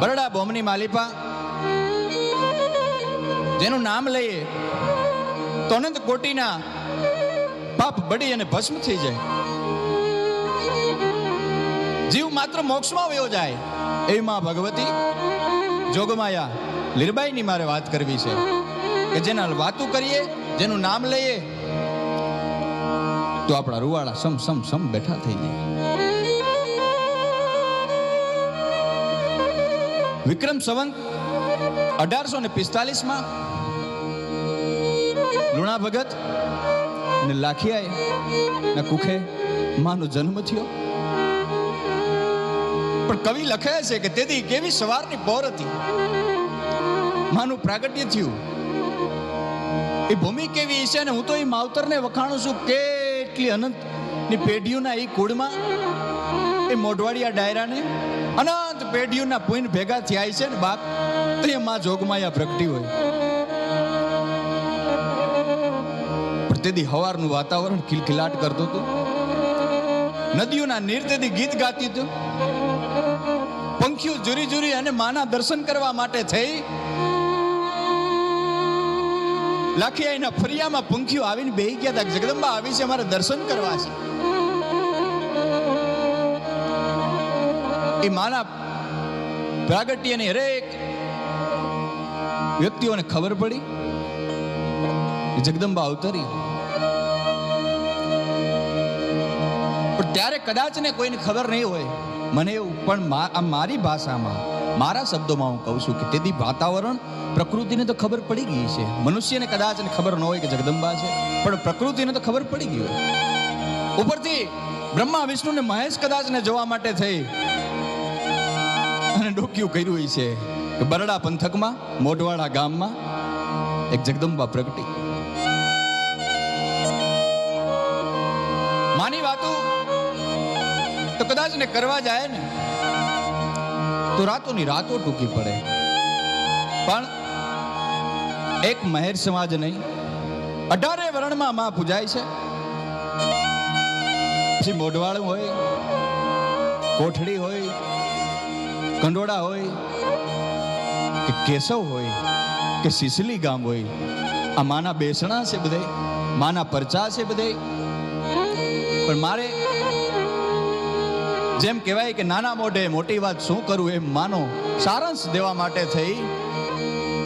બરડા બોમની માલિપા. જેનું નામ લઈએ, તો અનંત કોટીના પાપ બળી અને ભસ્મ થઈ જાય. જીવ માત્ર મોક્ષમાં વયો જાય, એવી માં ભગવતી જોગમાયા લીરબાઈની મારે વાત કરવી છે, કે જેના વાતું કરીએ, જેનું નામ લઈએ, તો આપણા રૂવાળા સમ સમ સમ બેઠા થઈ જાય. વિક્રમ સંવંત, અઢારસો ને પિસ્તાલીસમાં, લુણા ભગત અને લાખિયાએ, ને કુખે માનો જન્મ થયો. પણ કવિ લખે છે કે તેથી કેવી સવારની પોર હતી. માનું પ્રાગટ્ય થયું. એ ભૂમિ કેવી છે ને હું તો એ માવતરને વખાણું છું કેટલી અનંતની પેઢીઓના એ કુળમાં, એ મોઢવાડિયા ડાયરાને અનંત પેઢીઓના પુઈન ભેગા થયા છે ને બાપ, તો એ માં જોગમાયા પ્રગટી હોય. તેથી હવારનું વાતાવરણ ખિલખિલાટ કરતું હતું. નદીઓના નીર તેથી ગીત ગાતી હતું. પંખીઓ જુરી જુરી અને માના દર્શન કરવા માટે થઈ. લાખિયાઈના ફરિયામાં પંખીઓ આવીને બેહી ગયા હતા. જગદંબા, આવી છે અમારે દર્શન કરવા છે. એ માના પ્રાગટ્યની હરેક વ્યક્તિઓને ખબર પડી જગદંબા અવતરી. પણ ત્યારે કદાચ ને કોઈને ખબર નહીં હોય. મને એવું, પણ આ મારી ભાષામાં, મારા શબ્દોમાં હું કહું છું કે તેથી વાતાવરણ પ્રકૃતિને તો ખબર પડી ગઈ છે. મનુષ્યને કદાચ ખબર ન હોય કે જગદંબા છે, પણ પ્રકૃતિને તો ખબર પડી ગઈ હોય. ઉપરથી બ્રહ્મા, વિષ્ણુ ને મહેશ કદાચ ને જોવા માટે થઈ. અને ડોક્યું કર્યું હોય છે કે બરડા પંથકમાં, મોઢવાડા ગામમાં એક જગદંબા પ્રગટી. માની વાતો? તો કદાચ ને કરવા જાય ને, તો રાતોની રાતો ટૂંકી પડે. પણ એક મહેર સમાજ નહીં, અઢારે વર્ણમાં માં પૂજાય છે. પછી મોઢવાળું હોય, કોઠડી હોય કંડોળા હોય, કે કેશવ હોય, કે સિસલી ગામ હોય, આ માના બેસણા છે બધે, માના પરચા છે બધે. પણ મારે જેમ કહેવાય કે નાના મોઢે મોટી વાત શું કરું એમ માનો સારાંશ દેવા માટે થઈ.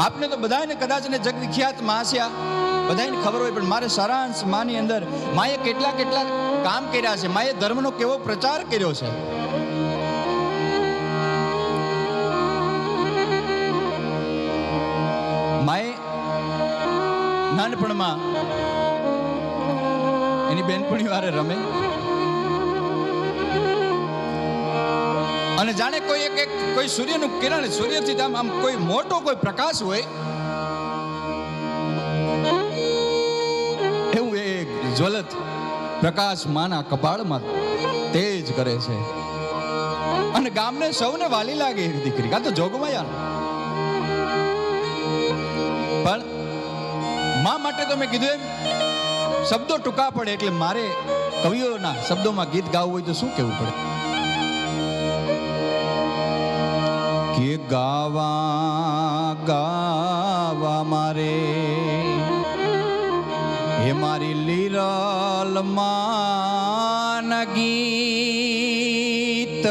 આપને તો બધાને કદાચ ને જગ વિખ્યાત માસ્યા બધાને ખબર હોય, પણ મારે સારાંશ માની અંદર માએ કેટલા કેટલા કામ કર્યા છે, માએ ધર્મનો કેવો પ્રચાર કર્યો છે. નાનપણમાં એની બેનપણી વારે રમે. અને જાણે કોઈ એક એક કોઈ સૂર્યનું કિરણ, સૂર્યથી આમ આમ કોઈ મોટો કોઈ પ્રકાશ હોય, એવું એક જ્વલત પ્રકાશ માના કપાળમાં તેજ કરે છે. અને ગામને સૌને વાલી લાગે એવી દીકરી. કાં તો જોગમાયા માટે તો કીધું એમ, શબ્દો ટૂંકા પડે એટલે મારે કવિઓના શબ્દોમાં ગીત ગાવું હોય તો શું કેવું પડે? કે ગાવા ગાવા મારે, હે મારી લીરલ માન ગીત.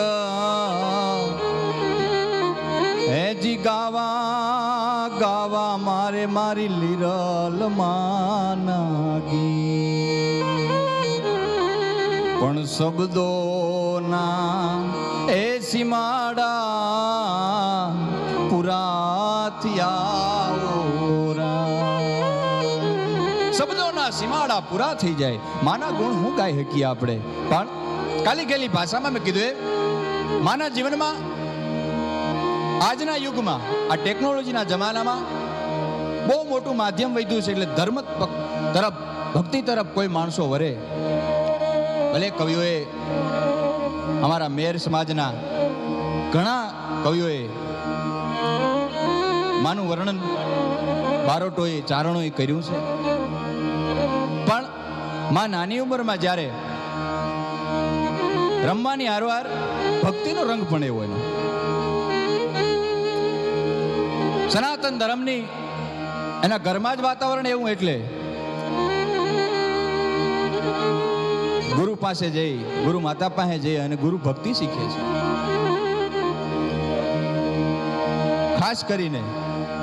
મારે મારી લીરલ માન ગીત પણ શબ્દોના એ સીમાડા પુરાથિયા શબ્દોના સીમાડા પૂરા થઈ જાય. માના ગુણ હું ગાઈ શકીએ આપણે? પણ કાલી ગયેલી ભાષામાં મેં કીધું એ, માના જીવનમાં આજના યુગમાં, આ ટેકનોલોજીના જમાનામાં બહુ મોટું માધ્યમ વધ્યું છે એટલે ધર્મ તરફ ભક્તિ તરફ કોઈ માણસો વરે. ભલે કવિઓએ અમારા મેર સમાજના ઘણા કવિઓએ માનું વર્ણન બારોટોએ, ચારણોએ કર્યું છે. પણ માં નાની ઉંમરમાં જ્યારે રમવાની હારવાર ભક્તિનો રંગ પણ એવો એનો સનાતન ધર્મની એના ઘરમાં જ વાતાવરણ એવું એટલે. ગુરુ પાસે જઈ, ગુરુ માતા પાસે જઈ અને ગુરુ ભક્તિ શીખે છે. ખાસ કરીને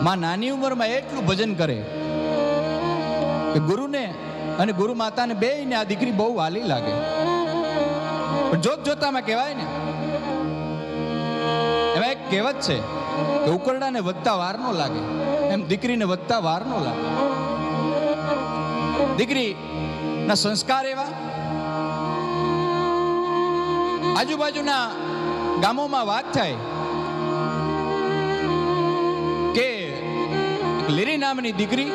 માં નાની ઉંમરમાં એટલું ભજન કરે કે ગુરુને અને ગુરુ માતાને બે ને આ દીકરી બહુ વાલી લાગે. જોત જોતામાં કહેવાય ને, એમાં એક કહેવત છે કે ઉકરડાને વધતા વાર નો લાગે. એમ દીકરીને વધતા વાર નો લાગે. દીકરીના સંસ્કાર એવા? આજુબાજુના ગામોમાં વાત થાય કે લીરી નામની દીકરી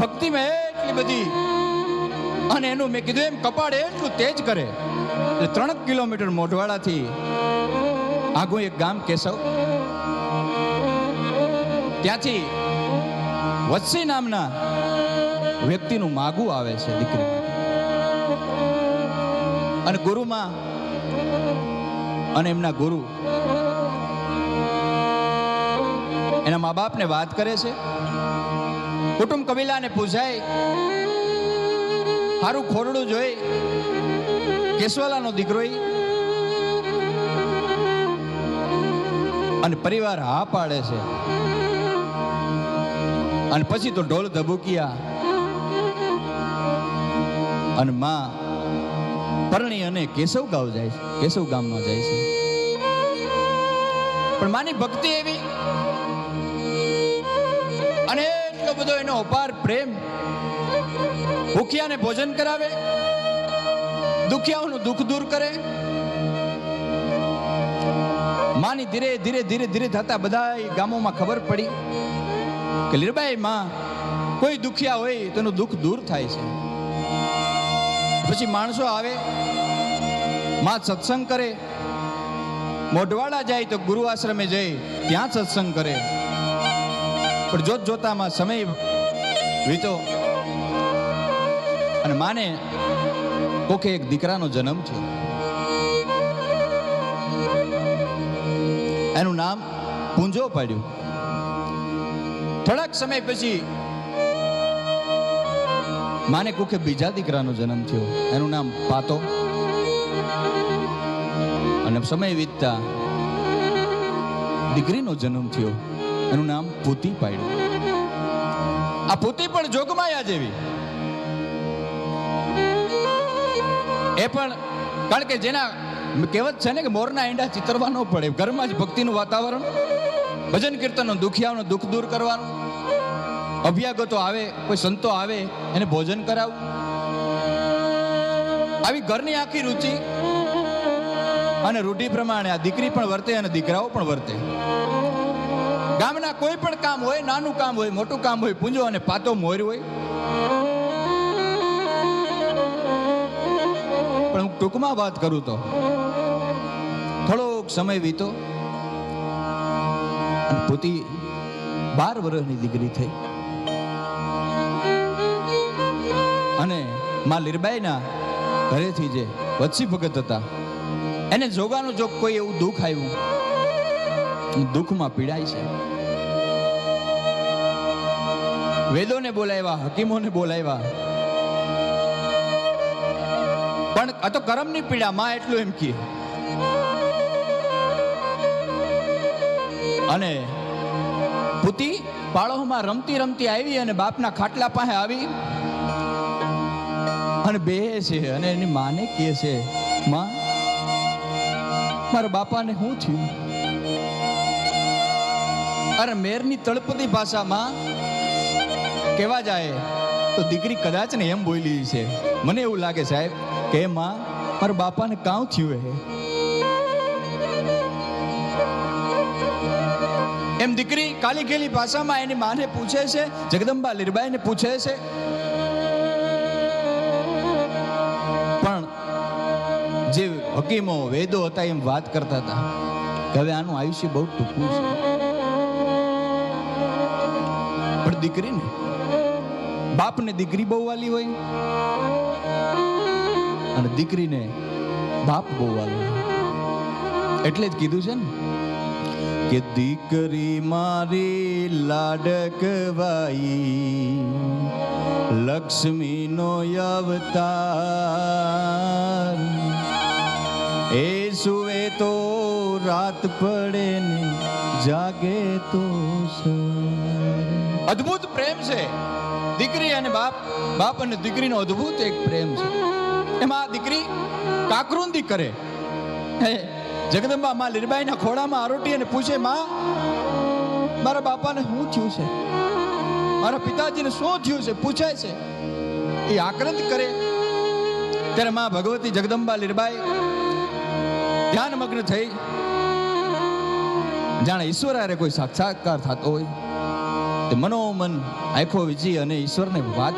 ભક્તિમાં એટલી બધી અને એનું મેં કીધું એમ કપાળ એટલું તેજ કરે. ત્રણ કિલોમીટર મોઢવાડાથી આગું એક ગામ કેશવ. ત્યાંથી વત્સી નામના વ્યક્તિનું માગું આવે છે દીકરી અને ગુરુમાં અને એમના ગુરુ એના મા બાપને વાત કરે છે. કુટુંબ કબીલાને પૂજાય. સારું ખોરડું જોઈ કેશવાલાનો દીકરો. અને પરિવાર હા પાડે છે. અને પછી તો ઢોલ ધબુકિયા. અને માં પરણી અને કેશવ ગાવ જાય છે, કેશવ ગામમાં જાય છે. પણ માની ભક્તિ એવી અને એટલો બધો એનો અપાર પ્રેમ ભૂખ્યાને ભોજન કરાવે, દુખિયાઓનું દુઃખ દૂર કરે. માની ધીરે ધીરે ધીરે ધીરે થતા બધા ગામોમાં ખબર પડી. કે લીરબાઈ, માં કોઈ દુખિયા હોય, તેનું દુઃખ દૂર થાય છે. પછી માણસો આવે, માં સત્સંગ કરે, મોઢવાડા જાય તો ગુરુ આશ્રમે જઈ, ત્યાં સત્સંગ કરે. પણ જોત જોતામાં સમય વીતો અને માને કોકે એક દીકરાનો જન્મ થયો. એનું નામ પૂંજો પાડ્યું. થોડાક સમય પછી માને કુખે બીજા દીકરાનો જન્મ થયો. એનું નામ પાતો. અને સમય વીતતા દીકરીનો જન્મ થયો. એનું નામ પૂતી પાડ્યું. આ પૂતી પણ જોગમાયા જેવી. એ પણ, કારણ કે જેના, કહેવત છે ને કે મોરના ઈંડા ચિતરવા ન પડે. ઘરમાં જ ભક્તિનું વાતાવરણ. ભજન કીર્તનનું દુખિયાઓનું દુઃખ દૂર કરવાનું. અભ્યાગતો આવે, કોઈ સંતો આવે, એને ભોજન કરાવવું. આવી ઘરની આખી રુચિ અને રૂઢિ પ્રમાણે આ દીકરી પણ વર્તે અને દીકરાઓ પણ વર્તે. ગામના કોઈ પણ કામ હોય, નાનું કામ હોય, મોટું કામ હોય, પૂંજો અને પાતો મોર હોય. પણ હું ટૂંકમાં વાત કરું તો, થોડોક સમય વીતો. પોતી બાર વર્ષની દીકરી થઈ. અને માં લીરબાઈના ઘરેથી જે વચ્ચી ભગત હતા, એને જોગાનું જો કોઈ એવું દુઃખ આવ્યું દુઃખમાં પીડાય છે. વેદોને બોલાવ્યા, હકીમોને બોલાવ્યા. પણ આ તો કરમની પીડા, માં એટલું એમ કહે. અને પુતી પાળોમાં રમતી રમતી આવી અને બાપના ખાટલા પાસે આવી. અને બે છે અને એની માને કહે છે, માં, મારા બાપાને શું થયું? અરે મેરની તળપદી ભાષામાં કહેવા જાય તો દીકરી કદાચ ને એમ બોલી છે. મને એવું લાગે સાહેબ કે માં, મારા બાપાને કાં થયું હે? એમ દીકરી, કાલી ગેલી ભાષામાં એની માને પૂછે છે, જગદંબા લીરબાઈને પૂછે છે. પણ જે હકીમો, વેદો હતા એમ વાત કરતા હતા કે હવે આનું આયુષ્ય બહુ ટૂંકું છે. પણ દીકરીને, બાપને દીકરી બહુ વાલી હોય અને દીકરીને બાપ બહુ વાલી એટલે જ કીધું છે ને કે દીકરી મારી લાડકવાઈ, લક્ષ્મીનો અવતાર. એ સુવે તો રાત પડે ને જાગે તો અદ્ભુત પ્રેમ છે. દીકરી અને બાપ બાપ અને દીકરીનો અદ્ભુત એક પ્રેમ છે. એમાં દીકરી કાકરુંદી કરે. હે જગદંબા, માં લીરબાઈના ખોળામાં આરોટી અને પૂછે માં, મારા બાપાને શું થયું છે? મારા પિતાજીને શું થયું છે? પૂછાય છે. એ આક્રંત કરે. ત્યારે માં ભગવતી જગદંબા લીરબાઈ ધ્યાન મગ્ન થઈ. જાણે ઈશ્વર અરે કોઈ સાક્ષાત્કાર થતો હોય. તે મનોમન આંખો વીજી અને ઈશ્વરને વાત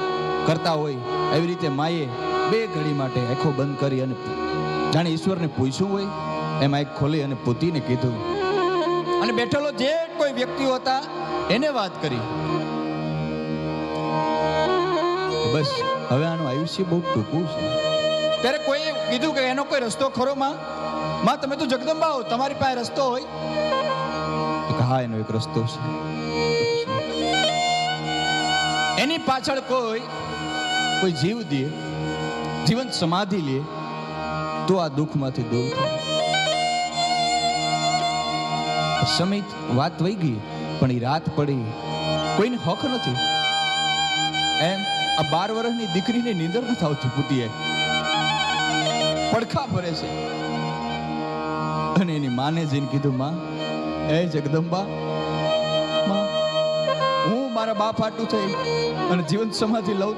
કરતા હોય. એવી રીતે માએ બે ઘડી માટે આંખો બંધ કરી અને જાણે ઈશ્વરને પૂછ્યું હોય. એમ એક ખોલી અને પોતીને કીધું, અને બેઠેલો જે કોઈ વ્યક્તિઓ હતા એને વાત કરી. બસ, હવે આનું આયુષ્ય બહુ ટૂંકું છે. ત્યારે કોઈએ કીધું કે એનો કોઈ રસ્તો ખરો માં? માં, તમે તો જગદંબા હો, તમારી પાસે રસ્તો હોય. હા, એનો એક રસ્તો છે. એની પાછળ કોઈ કોઈ જીવ દે જીવન સમાધિ લે, તો આ દુઃખમાંથી દૂર થાય. સમિત વાત વહી ગઈ, પણ એ રાત પડી. કોઈને હક નથી. એમ આ બાર વર્ષની દીકરીને નીંદર નથી આવતી પુતીએ પડખા ભરે છે. અને એની માને જઈને કીધું, માં, એ જગદંબા હું મારા બાપ આટું થઈ અને જીવન સમાધિ લઉં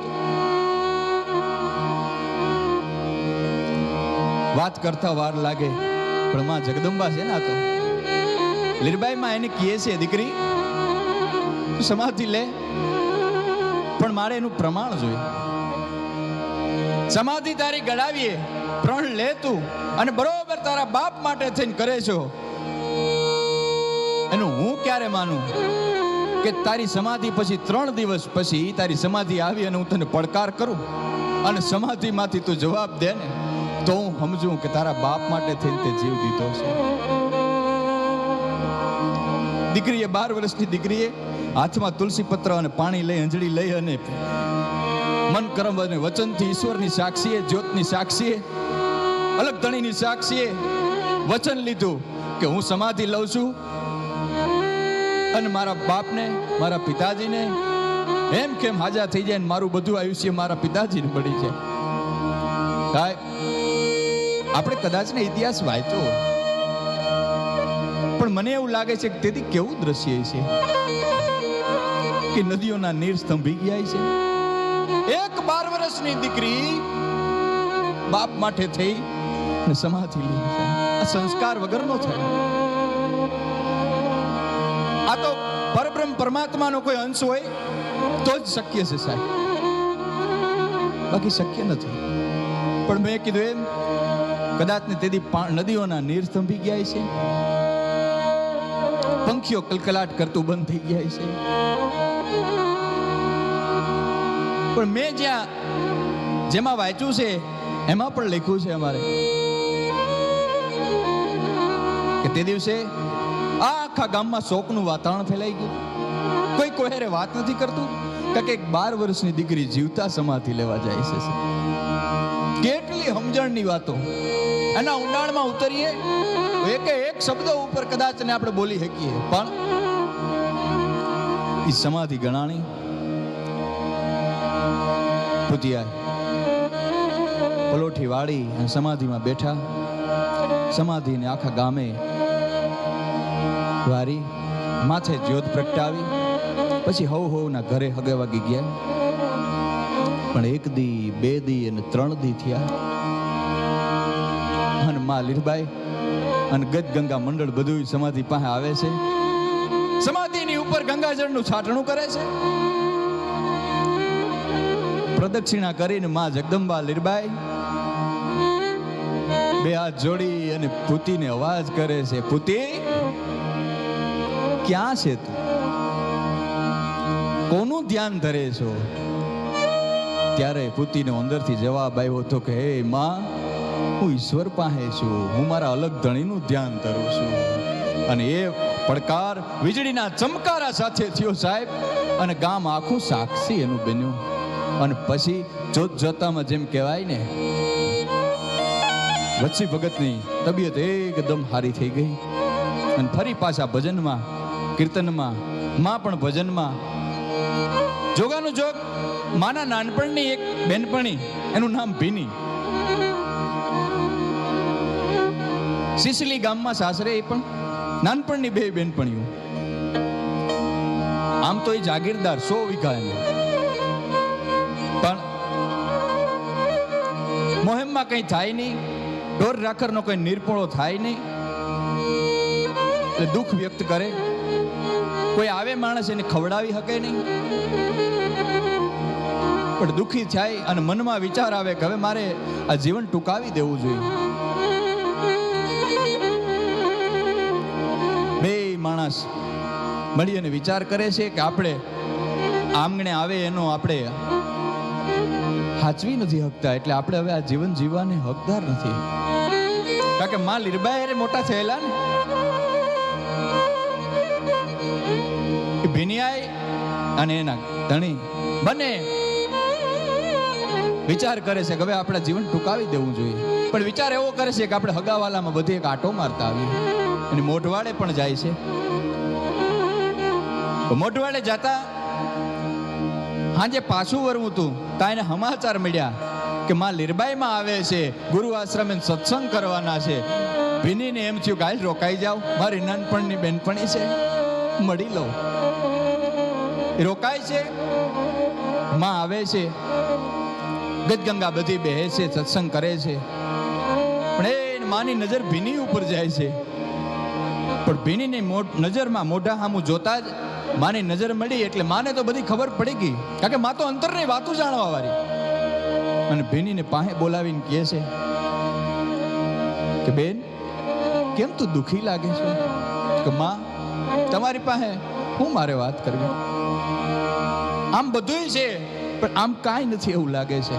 વાત કરતા વાર લાગે, પણ માં, જગદંબા છે ને આ તો. લીરબાઈ માં એને કહે છે, દીકરી, સમાધિ લે, પણ મારે એનું પ્રમાણ જોઈએ. સમાધિ તારી ગળાવીએ પ્રણ લે તું, અને બરોબર તારા બાપ માટે થઈને કરે છો. એનું હું ક્યારે માનું કે તારી સમાધિ પછી ત્રણ દિવસ પછી તારી સમાધિ આવી અને હું તને પડકાર કરું? અને સમાધિમાંથી તું જવાબ દે ને, તો હું સમજું કે તારા બાપ માટે થઈને તે જીવ દીધો છે. દીકરીએ, બાર વર્ષની દીકરીએ હાથમાં તુલસી પત્ર અને પાણી લઈ, અંજળી લઈ અને મન કરમ અને વચનથી ઈશ્વરની સાક્ષીએ, જ્યોતની સાક્ષીએ, અલગ ધણીની સાક્ષીએ વચન લીધું કે હું સમાધિ લઉં છું અને મારા બાપને, મારા પિતાજીને એમ કેમ હાજા થઈ જાય મારું બધું આયુષ્ય મારા પિતાજીને મળી જાય આપણે કદાચ ને ઇતિહાસ વાંચ્યો. પણ મને એવું લાગે છે કે તેથી કેવું દ્રશ્ય છે? કે નદીઓના નીર સ્તંભી ગયા છે? એક બાર વર્ષની દીકરી બાપ માટે થઈ અને સમાધિ લીધી આ સંસ્કાર વગરનો થાય. આ તો પરબ્રહ્મ પરમાત્માનો કોઈ અંશ હોય તો જ શક્ય છે સાહેબ. બાકી શક્ય નથી. પણ મેં કીધું એમ કદાચ ને તેથી નદીઓના નીર સ્તંભી ગયા છે? પંખીઓ કલકલાટ કરતું બંધ થઈ ગયા છે. પણ મેં જ્યાં જેમાં વાંચ્યું છે, એમાં પણ લખ્યું છે અમારે. કે તે દિવસે આખા ગામમાં શોકનું વાતાવરણ ફેલાઈ ગયું. કોઈ કોહેરે વાત નથી કરતું કારણ કે બાર વર્ષની દીકરી જીવતા સમાધિ લેવા જાય છે કેટલી સમજણની વાતો. એના ઊંડાણમાં ઉતરીએ એકે એક શબ્દ ઉપર કદાચ ને આપણે બોલી શકીએ. પણ એ સમાધિ ગણાણી પૂતિયા પલોઠી વાળી અને સમાધિમાં બેઠા, સમાધિને આખા ગામે વારી, માથે જ્યોત પ્રગટાવી, પછી હવ હવના ઘરે હગે વાગી ગયા. પણ એક દી, બે દી અને ત્રણ દી થયા. માં લીરબાઈ અને ગજ ગંગા મંડળ બધું સમાધિ પાસે આવે છે. સમાધિની ઉપર ગંગાજળનું છાટણું કરે છે. પ્રદક્ષિણા કરીને માં જગદંબા લીરબાઈ બે હાથ જોડી અને પૂતીને અવાજ કરે છે, પૂતી, ક્યાં છે તું? કોનું ધ્યાન ધરે છો? ત્યારે પુતિને અંદરથી જવાબ આવ્યો હતો કે, હે માં હું ઈશ્વર પાસે છું. હું મારા અલગ ધણીનું ધ્યાન ધરું છું. અને એ પડકાર વીજળીના ચમકારા સાથે થયો સાહેબ. અને ગામ આખું સાક્ષી એનું બન્યું. અને પછી જોત જોતામાં જેમ કહેવાય ને, વચ્ચી ભગતની તબિયત એકદમ હારી થઈ ગઈ. અને ફરી પાછા ભજનમાં, કીર્તનમાં, માં પણ ભજનમાં. જોગાનું જોગ માના નાનપણની એક બેનપણી, એનું નામ ભીની. સિસલી ગામમાં સાસરે એ પણ નાનપણની બે બેનપણીઓ. આમ તો એ જાગીરદાર સો વીઘા એને પણ મોહેમમાં કંઈ થાય નહીં, ઢોર રાખરનો કંઈ નિર્પણો થાય નહીં. એટલે દુઃખ વ્યક્ત કરે. કોઈ આવે માણસ એને ખવડાવી શકે નહીં. પણ દુઃખી થાય અને મનમાં વિચાર આવે કે હવે મારે આ જીવન ટૂંકાવી દેવું જોઈએ. માણસ મળી અને વિચાર કરે છે કે આપણે આંગણે આવે એનો આપણે હાચવી નથી હકતા, એટલે આપણે હવે આ જીવન જીવવાને હકદાર નથી. કારણ કે માં લીરબાઈ મોટા થયેલા ને. ભીનિયાઈ અને એના ધણી બને વિચાર કરે છે કે હવે આપણા જીવન ટૂંકાવી દેવું જોઈએ. પણ વિચાર એવો કરે છે કે આપણે હગાવાલામાં બધે એક આટો મારતા આવીએ. અને મોઢવાડે પણ જાય છે. મોઢવાડે જતા હાજે પાછું વરવું તા એને સમાચાર મળ્યા કે માં લીરબાઈમાં આવે છે, ગુરુ આશ્રમે સત્સંગ કરવાના છે. ભીનીને એમ થયું કાલ રોકાઈ જાઓ મારી નાનપણની બેનપણી છે, મળી લઉં. રોકાય છે, માં આવે છે, ગજગંગા બધી બેહે છે, સત્સંગ કરે છે. પણ એ માની નજર ભીની ઉપર જાય છે. પણ ભીનીની નજરમાં મોઢા સામું જોતા જ માની નજર મળી એટલે માને તો બધી ખબર પડી ગઈ. કારણ કે મા તો અંતરની વાતો જાણવા વાળી. અને ભીનીને પાસે બોલાવીને કહે છે કે બેન, કેમ તું દુખી લાગે છે? કે માં, તમારી પાસે હું મારે વાત કરવી? આમ બધુંય છે, પણ આમ કાંઈ નથી એવું લાગે છે.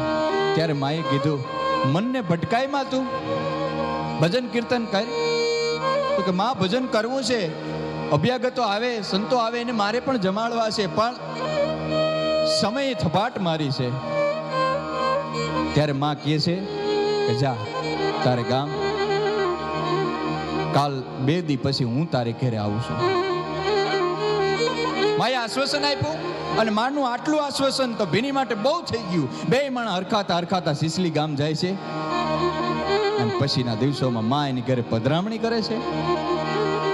ત્યારે માએ કીધું, મનને ભટકાયમાં તું? ભજન કીર્તન કર. તો કે, માં, ભજન કરવું છે અભ્યાગતો આવે, સંતો આવે એને મારે પણ જમાડવા છે, પણ સમય થપાટ મારી છે. ત્યારે માં કહે છે કે જા, તારે ગામ. કાલ બે દી પછી હું તારે ઘેરે આવું છું. માએ આશ્વાસન આપ્યું અને માનું આટલું આશ્વાસન તો ભીની માટે બહુ થઈ ગયું. બે માણા હરખાતા હરખાતા સિસલી ગામ જાય છે. અને પછીના દિવસોમાં મા એની ઘરે પધરામણી કરે છે.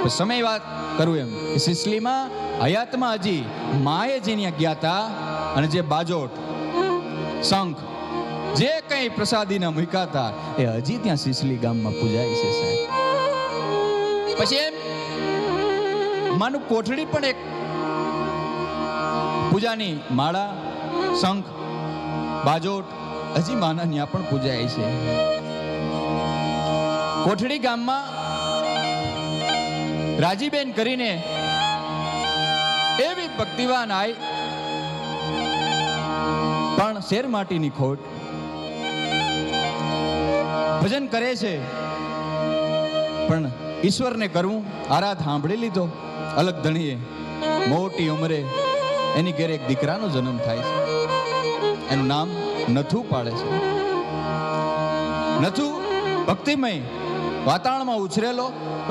સમય વાત કરું એમ. સિસલીમાં હયાતમાં હજી માએ ગયા હતા અને જે બાજોટ, શંખ, જે કંઈ પ્રસાદીના મૂકાતા એ હજી ત્યાં સિસલી ગામમાં પૂજાય છે સાહેબ. પછી એમ, માનું કોઠડી પણ એક પૂજાની માળા, શંખ, બાજોટ, હજી માના ત્યાં પણ પૂજાય છે. કોઠડી ગામમાં રાજીબેન કરીને એવી ભક્તિવાન આઈ. પણ શેર માટીની ખોટ ભજન કરે છે. પણ ઈશ્વરને કરવું, આરાધ સાંભળી લીધો. અલગ ધણીએ મોટી ઉંમરે એની ઘરે એક દીકરાનો જન્મ થાય છે. એનું નામ નથુ પાડે છે. નથુ ભક્તિમય વાતાવરણમાં ઉછરેલો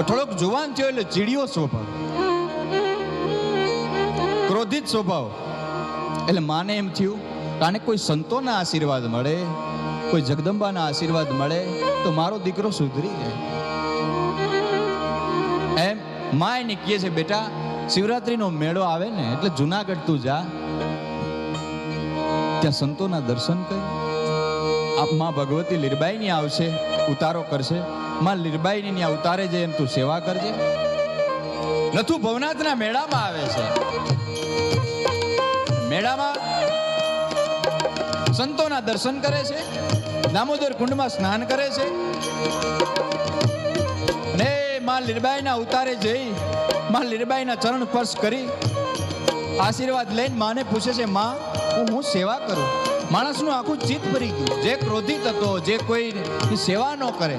થોડોક જુવાન થયો એટલે ચીડિયો સ્વભાવ. ક્રોધિત સ્વભાવ. એટલે માને એમ થયું કે કોઈ સંતોના આશીર્વાદ મળે, કોઈ જગદંબાના આશીર્વાદ મળે, તો મારો દીકરો સુધરી જાય. એમ મા એને કહે છે, બેટા, શિવરાત્રીનો મેળો આવે ને, એટલે જુનાગઢ તું જા. ત્યાં સંતોના દર્શન કરી. આપમાં ભગવતી લીરબાઈની આવશે, ઉતારો કરશે. માં લીરબાઈની ત્યાં ઉતારે તું સેવા કરજે. નથુ ભવનાથના મેળામાં આવે છે. મેળામાં સંતોના દર્શન કરે છે. દામોદર કુંડમાં સ્નાન કરે છે. ને માં લીરબાઈના ઉતારે જઈ માં લીરબાઈના ચરણ સ્પર્શ કરી આશીર્વાદ લઈને માને પૂછે છે, માં, હું હું સેવા કરું? માણસનું આખું ચિત્ત ભરી ગયું. જે ક્રોધિત હતો જે કોઈ સેવા ન કરે.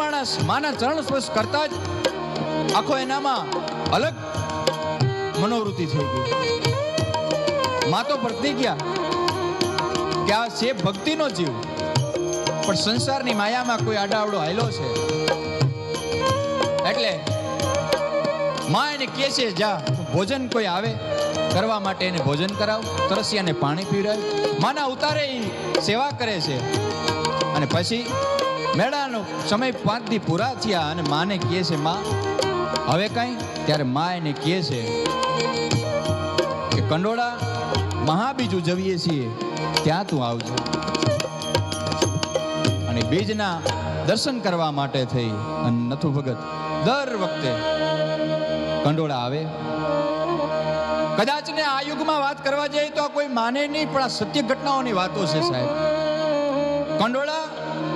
માણસ માના ચરણ સ્પર્શ કરતા જ આખો એનામાં અલગ મનોવૃત્તિ થઈ ગઈ. મા તો પ્રતિજ્ઞા કે આ છે ભક્તિનો જીવ. પણ સંસારની માયામાં કોઈ આડાવડો હાયલો છે. એટલે મા એને કહે છે, જા, ભોજન કોઈ આવે, કરવા માટે એને ભોજન કરાવ, તરસિયાને પાણી પીવડાવ માના ઉતારે સેવા કરે છે. અને પછી મેળાનો સમય પાંચ દી પૂરા થયા અને માને કહે છે, માં, હવે કાંઈ? ત્યારે મા એને કહે છે કે, કંડોળા, મહાબીજ જવીએ છીએ, ત્યાં તું આવજો. અને બીજના દર્શન કરવા માટે થઈ અને નથુ ભગત દર વખતે કંડોળા આવે. કદાચ ને આ યુગમાં વાત કરવા જઈએ તો કોઈ માને નહીં, પણ આ સત્ય ઘટનાઓની વાતો છે સાહેબ. કંડોળા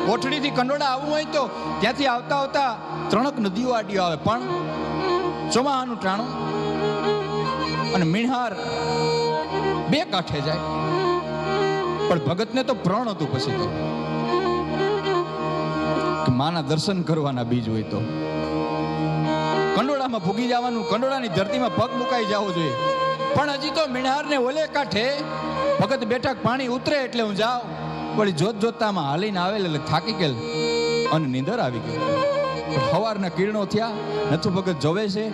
કોઠડીથી કંડોળા આવવું હોય તો ત્યાંથી આવતા આવતા ત્રણક નદીઓ આડીઓ આવે. પણ ચોમાહાનું ટાણું અને મીણહાર બે કાંઠે જાય. પણ ભગતને તો પ્રણ હતું પછી તો. માના દર્શન કરવાના બીજ હોય તો. કંડોળામાં ભૂગી જવાનું, કંડોળાની ધરતીમાં પગ મુકાઈ જવો જોઈએ. પણ હજી તો મીણહારને ઓલે કાંઠે ભગત બેઠક પાણી ઉતરે એટલે હું જાઉં. વળી જોત જોતામાં હાલીને આવેલ એટલે થાકી ગયેલ અને નીંદર આવી ગઈ. સવારના કિરણો થયા, નથુ ભગત જોવે છે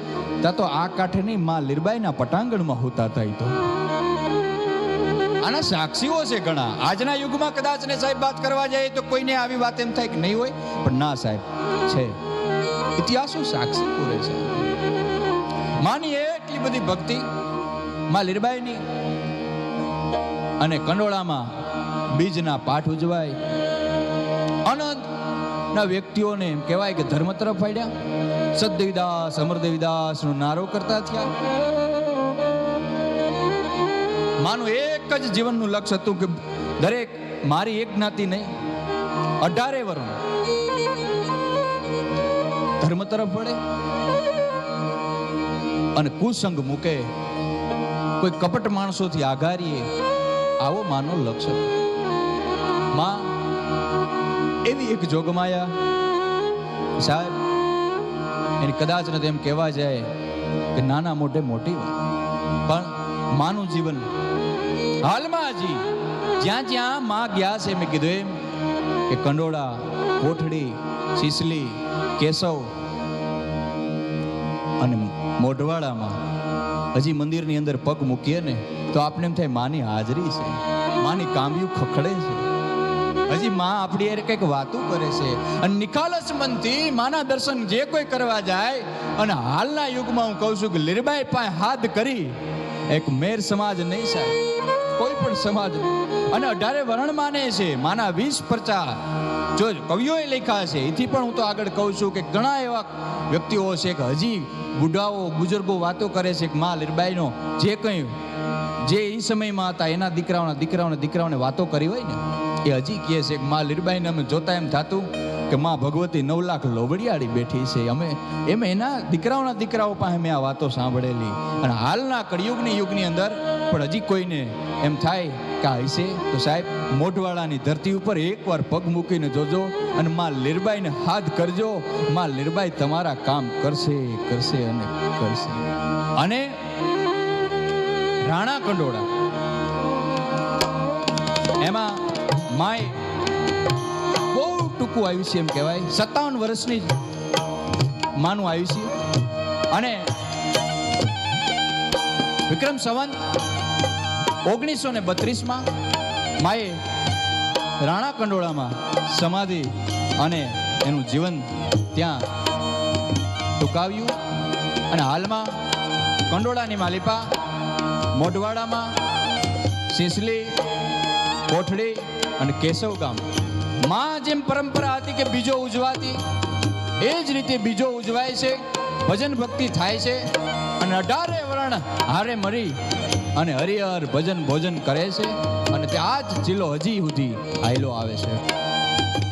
ત્યાં તો આ કાંઠે નહીં માં લીરબાઈના પટાંગણમાં હોતા હતા તો. આના સાક્ષીઓ છે ઘણા. આજના યુગમાં કદાચ ને સાહેબ વાત કરવા જાય તો કોઈને આવી વાત એમ થાય કે નહીં હોય? પણ ના સાહેબ, છે. ઇતિહાસો સાક્ષી પૂરે છે. માની એટલી બધી ભક્તિ માં લીરબાઈની અને કંડોળામાં બીજના પાઠ ઉજવાય. અનંત ના વ્યક્તિઓને એમ કહેવાય કે ધર્મ તરફ ફાડ્યા સદદેવીદાસ અમરદેવીદાસ નો નારો કરતા થયા. માનું એક જ જીવનનું લક્ષ્ય હતું કે દરેક મારી એક જ્ઞાતિ નહીં, અઢારે વર્ણ. ધર્મ તરફ વળે અને કુસંગ મૂકે. કોઈ કપટ માણસોથી આઘારીએ. આવો માનો લક્ષ્ય. માં. એવી એક જોગમાયા. સાહેબ, એને કદાચ ને તેમ કહેવા જાય કે નાના મોટે મોટી વાત. પણ માનું જીવન. હાલમાં હજી જ્યાં જ્યાં માં ગયા છે મેં કીધું એમ કે કંડોળા કોઠડી સિસલી, કેશવ અને મોઢવાડામાં હજી મંદિરની અંદર પગ મૂકીએ ને તો આપને એમ થાય માની હાજરી છે. માની કામ્યું ખખડે છે. હજી માં આપણી એર કંઈક વાતું કરે છે. અને નિખાલસ મનથી માના દર્શન જે કોઈ કરવા જાય, અને હાલના યુગમાં હું કહું છું કે લીરબાઈ પાસે હાથ કરી, એક મેર સમાજ નહીં સાહેબ. કોઈ પણ સમાજ અને અઢારે વર્ણ માને છે, માના વીસ પરચા જો કવિઓએ લખ્યા છે, એથી પણ હું તો આગળ કહું છું કે ઘણા એવા વ્યક્તિઓ છે કે હજી બુઢાઓ બુજુર્ગો વાતો કરે છે કે માં લીરબાઈનો જે કંઈ, જે એ સમયમાં હતા, એના દીકરાઓના દીકરાઓને દીકરાઓને વાતો કરી હોય ને એ હજી કહે છે કે માં લીરબાઈને અમે જોતા એમ થતું કે માં ભગવતી નવ લાખ લોબડિયાળી બેઠી છે. અમે એમ એના દીકરાઓના દીકરાઓ પાસે મેં આ વાતો સાંભળેલી. અને હાલના કળિયુગની યુગની અંદર પણ હજી કોઈને એમ થાય કે હશે. તો સાહેબ, મોઢવાળાની ધરતી ઉપર એકવાર પગ મૂકીને જોજો અને માં લીરબાઈને હાથ કરજો. માં લીરબાઈ તમારા કામ કરશે કરશે અને કરશે. અને રાણા કંડોળા. એમાં માય બહુ ટૂંકું આયુષ્ય એમ કહેવાય. સત્તાવન વર્ષની જ માનું આયુષ્ય. અને વિક્રમ સંવંત ઓગણીસો ને બત્રીસમાં માએ રાણા કંડોળામાં સમાધિ અને એનું જીવન ત્યાં ટૂંકાવ્યું. અને હાલમાં કંડોળાની માલિપા મોઢવાડામાં, સિસલી, કોઠડી અને કેશવ ગામ. માં જેમ પરંપરા હતી કે બીજો ઉજવાતી, એ જ રીતે બીજો ઉજવાય છે, ભજન ભક્તિ થાય છે, અને અઢારે વર્ણ હારે મરી અને હરિહર ભજન ભોજન કરે છે, અને તે આ જ જિલ્લો હજી સુધી આયલો આવે છે.